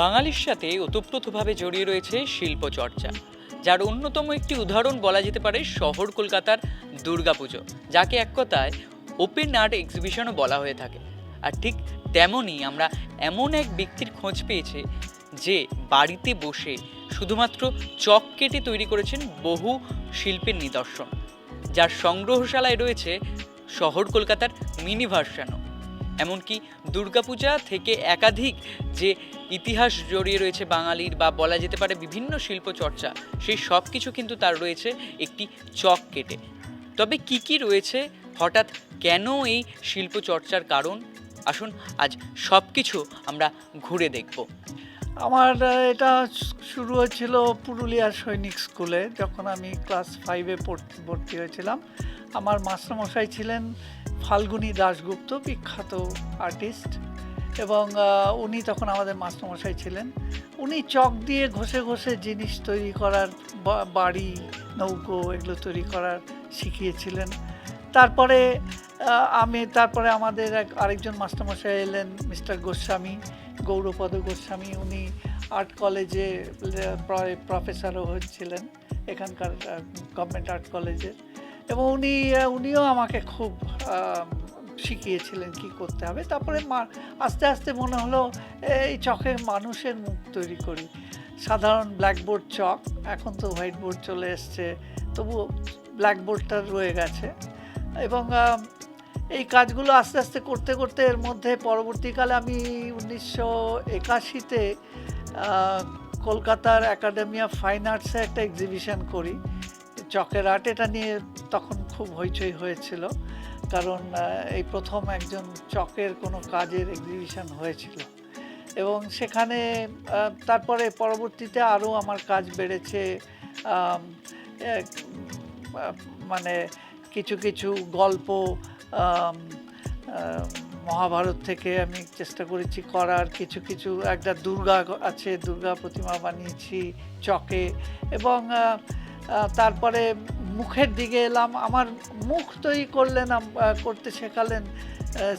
বাঙালির সাথে ওতপ্রোতভাবে জড়িয়ে রয়েছে শিল্পচর্চা যার অন্যতম একটি উদাহরণ বলা যেতে পারে শহর কলকাতার দুর্গাপুজো, যাকে এক কথায় ওপেন আর্ট এক্সিবিশনও বলা হয়ে থাকে। আর ঠিক তেমনই আমরা এমন এক ব্যক্তির খোঁজ পেয়েছি যে বাড়িতে বসে শুধুমাত্র চক কেটে তৈরি করেছেন বহু শিল্পের নিদর্শন, যার সংগ্রহশালায় রয়েছে শহর কলকাতার মিনি ভার্সানও এমনকি দুর্গাপূজা থেকে একাধিক যে ইতিহাস জড়িয়ে রয়েছে বাঙালির বা বলা যেতে পারে বিভিন্ন শিল্প চর্চা, সেই সব কিছু কিন্তু তার রয়েছে একটি চক কেটে। তবে কি কি রয়েছে? হঠাৎ কেন এই শিল্প চর্চার কারণ? আসুন আজ সব কিছু আমরা ঘুরে দেখব। আমার এটা শুরু হয়েছিল পুরুলিয়ার সৈনিক স্কুলে, যখন আমি ক্লাস ফাইভে ভর্তি হয়েছিলাম। আমার মাস্টারমশাই ছিলেন ফাল্গুনী দাশগুপ্ত, বিখ্যাত আর্টিস্ট। এবং উনি তখন আমাদের মাস্টারমশাই ছিলেন। উনি চক দিয়ে ঘষে ঘষে জিনিস তৈরি করার বাড়ি, নৌকো এগুলো তৈরি করার শিখিয়েছিলেন। তারপরে আমি, তারপরে আমাদের এক, আরেকজন মাস্টারমশাই এলেন, মিস্টার গোস্বামী, গৌরপদ গোস্বামী। উনি আর্ট কলেজে প্রফেসরও হচ্ছিলেন, এখানকার গভর্নমেন্ট আর্ট কলেজের। এবং উনি উনিও আমাকে খুব শিখিয়েছিলেন কি করতে হবে। তারপরে আস্তে আস্তে মনে হলো, এই চকে মানুষের মুখ তৈরি করি। সাধারণ ব্ল্যাকবোর্ড চক, এখন তো হোয়াইট বোর্ড চলে এসছে, তবুও ব্ল্যাকবোর্ডটা রয়ে গেছে। এবং এই কাজগুলো আস্তে আস্তে করতে করতে এর মধ্যে পরবর্তীকালে আমি উনিশশো একাশিতে কলকাতার একাডেমি অফ ফাইন আর্টসে একটা এক্সিবিশন করি। চকের আর্ট এটা নিয়ে তখন খুব হইচই হয়েছিল। কারণ এই প্রথম একজন চকের কোনো কাজের এক্সিবিশন হয়েছিল। এবং সেখানে তারপরে পরবর্তীতে আরও আমার কাজ বেড়েছে। মানে কিছু কিছু গল্প মহাভারত থেকে আমি চেষ্টা করেছি করার। কিছু কিছু একটা দুর্গা আছে, দুর্গা প্রতিমা বানিয়েছি চকে। এবং তারপরে মুখের দিকে এলাম, আমার মুখ তৈরি করলেন করতে শেখালেন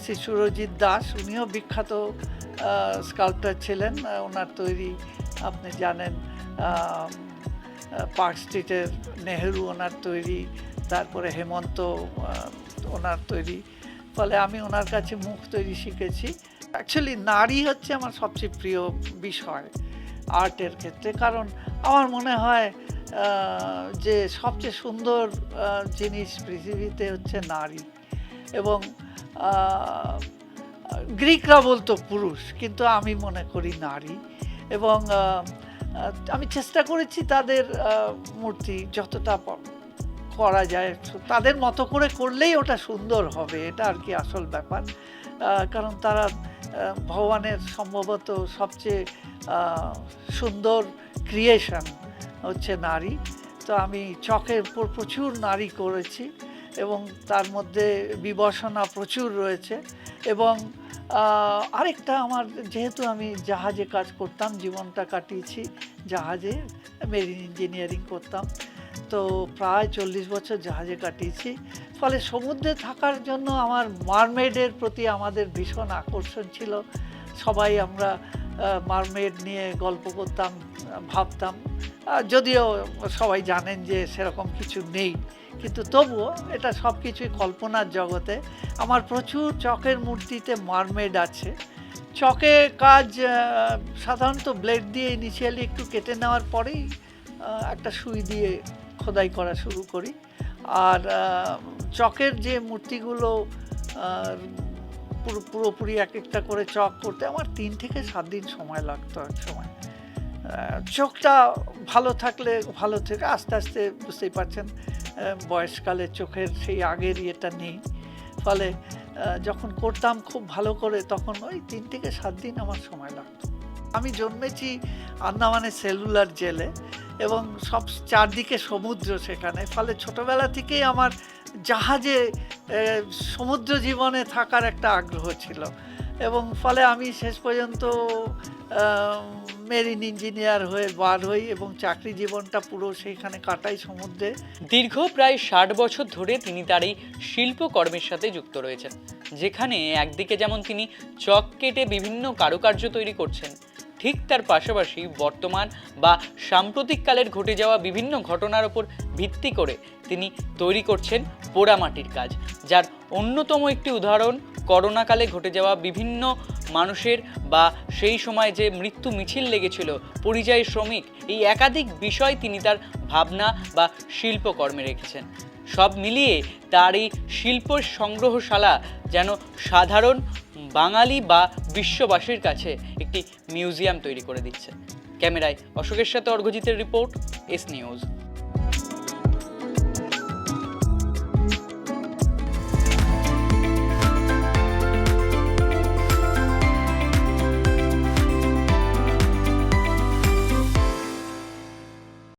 শ্রী সুরজিৎ দাস। উনিও বিখ্যাত স্কাল্পটার ছিলেন ওনার তৈরি, আপনি জানেন পার্ক স্ট্রিটের নেহেরু ওনার তৈরি, তারপরে হেমন্ত ওনার তৈরি। ফলে আমি ওনার কাছে মুখ তৈরি শিখেছি। অ্যাকচুয়ালি নারী হচ্ছে আমার সবচেয়ে প্রিয় বিষয় আর্টের ক্ষেত্রে। কারণ আমার মনে হয় যে সবচেয়ে সুন্দর জিনিস পৃথিবীতে হচ্ছে নারী। এবং গ্রিকরা বলতো পুরুষ, কিন্তু আমি মনে করি নারী। এবং আমি চেষ্টা করেছি তাদের মূর্তি যতটা করা যায়, তাদের মতো করে করলেই ওটা সুন্দর হবে, এটা আর কি আসল ব্যাপার। কারণ তারা ভগবানের সম্ভবত সবচেয়ে সুন্দর ক্রিয়েশন হচ্ছে নারী। তো আমি চকের উপর প্রচুর নারী করেছি এবং তার মধ্যে বিবসনা প্রচুর রয়েছে এবং আরেকটা আমার যেহেতু আমি জাহাজে কাজ করতাম, জীবনটা কাটিয়েছি জাহাজে, মেরিন ইঞ্জিনিয়ারিং করতাম। তো প্রায় চল্লিশ বছর জাহাজে কাটিয়েছি। ফলে সমুদ্রে থাকার জন্য আমার মারমেডের প্রতি আমাদের ভীষণ আকর্ষণ ছিল। সবাই আমরা মারমেড নিয়ে গল্প করতাম, ভাবতাম। যদিও সবাই জানেন যে সেরকম কিছু নেই, কিন্তু তবুও এটা সব কিছুই কল্পনার জগতে। আমার প্রচুর চকের মূর্তিতে মারমেড আছে। চকে কাজ সাধারণত ব্লেড দিয়ে ইনিশিয়ালি একটু কেটে নেওয়ার পরেই একটা সুই দিয়ে খোদাই করা শুরু করি। আর চকের যে মূর্তিগুলো পুরো পুরোপুরি এক একটা করে চক করতে আমার তিন থেকে সাত দিন সময় লাগতো এক সময়। চোখটা ভালো থাকলে ভালো থেকে, আস্তে আস্তে বুঝতেই পারছেন বয়সকালে চোখের সেই আগের ইয়েটা নেই। ফলে যখন করতাম খুব ভালো করে তখন ওই তিন থেকে সাত দিন আমার সময় লাগতো। আমি জন্মেছি আন্দামানের সেলুলার জেলে এবং সব চারদিকে সমুদ্র সেখানে। ফলে ছোটবেলা থেকেই আমার জাহাজে সমুদ্র জীবনে থাকার একটা আগ্রহ ছিল। এবং ফলে আমি শেষ পর্যন্ত মেরিন ইঞ্জিনিয়ার হয়ে বার হই এবং চাকরি জীবনটা পুরো সেইখানে কাটাই সমুদ্রে। দীর্ঘ প্রায় ষাট বছর ধরে তিনি তার এই শিল্পকর্মের সাথে যুক্ত রয়েছেন, যেখানে একদিকে যেমন তিনি চক কেটে বিভিন্ন কারুকার্য তৈরি করছেন ঠিক তার পাশাপাশি বর্তমান বা সাম্প্রতিককালের ঘটে যাওয়া বিভিন্ন ঘটনার ওপর ভিত্তি করে তিনি তৈরি করছেন পোড়ামাটির কাজ। যার অন্যতম একটি উদাহরণ, করোনাকালে ঘটে যাওয়া বিভিন্ন মানুষের বা সেই সময় যে মৃত্যু মিছিল লেগেছিল, পরিযায়ী শ্রমিক, এই একাধিক বিষয় তিনি তার ভাবনা বা শিল্পকর্মে রেখেছেন। সব মিলিয়ে তার এই শিল্প সংগ্রহশালা যেন সাধারণ বাঙালি বা বিশ্ববাসীর কাছে একটি মিউজিয়াম তৈরি করে দিচ্ছে। ক্যামেরায় অশোকের সাথে অর্ঘজিতের রিপোর্ট, এস নিউজ।